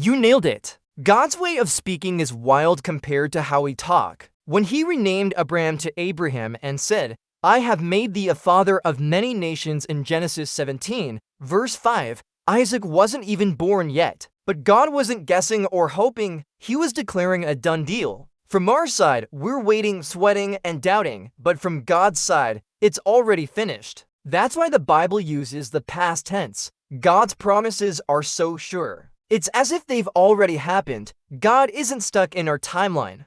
You nailed it. God's way of speaking is wild compared to how we talk. When he renamed Abraham to Abraham and said, I have made thee a father of many nations in Genesis 17, verse 5, Isaac wasn't even born yet. But God wasn't guessing or hoping, he was declaring a done deal. From our side, we're waiting, sweating, and doubting, but from God's side, it's already finished. That's why the Bible uses the past tense. God's promises are so sure. It's as if they've already happened. God isn't stuck in our timeline.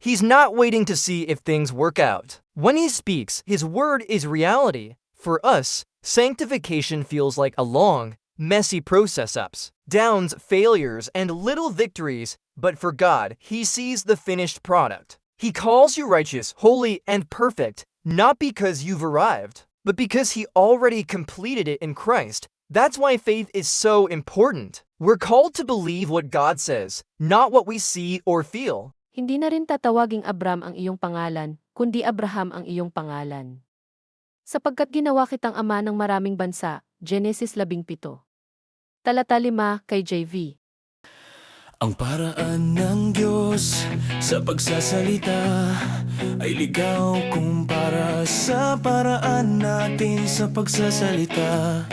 He's not waiting to see if things work out. When he speaks, his word is reality. For us, sanctification feels like a long, messy process ups, downs, failures, and little victories, but for God, he sees the finished product. He calls you righteous, holy, and perfect, not because you've arrived, but because he already completed it in Christ. That's why faith is so important. We're called to believe what God says, not what we see or feel. Hindi na rin tatawaging Abram ang iyong pangalan, kundi Abraham ang iyong pangalan. Sapagkat ginawa kitang ama ng maraming bansa, Genesis 17. Talata 5 kay JV. Ang paraan ng Diyos sa pagsasalita ay ligaw kumpara sa paraan natin sa pagsasalita.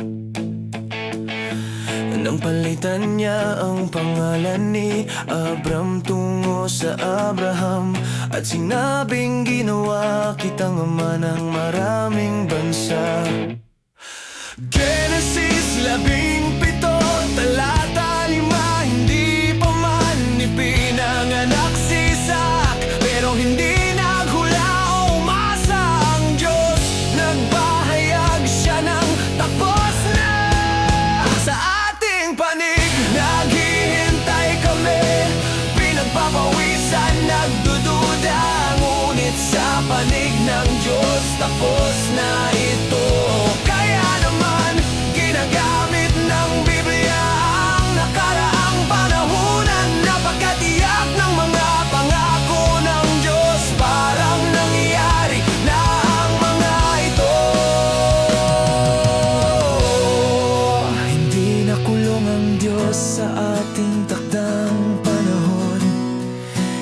Nang palitan niya ang pangalan ni Abram tungo sa Abraham. At sinabing ginawa kitang ama ng maraming bansa. Genesis labing Diyos sa ating takdang panahon.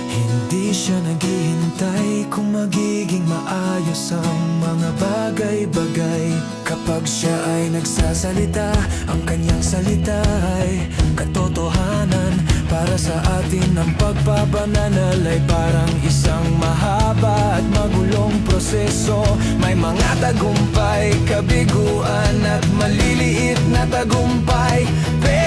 Hindi siya naghihintay kung magiging maayos ang mga bagay-bagay. Kapag siya ay nagsasalita, ang kanyang salita ay katotohanan. Para sa atin ang pagpapananal ay parang isang mahaba at magulong proseso. May mga tagumpay, kabiguan at maliliit na tagumpay. Pero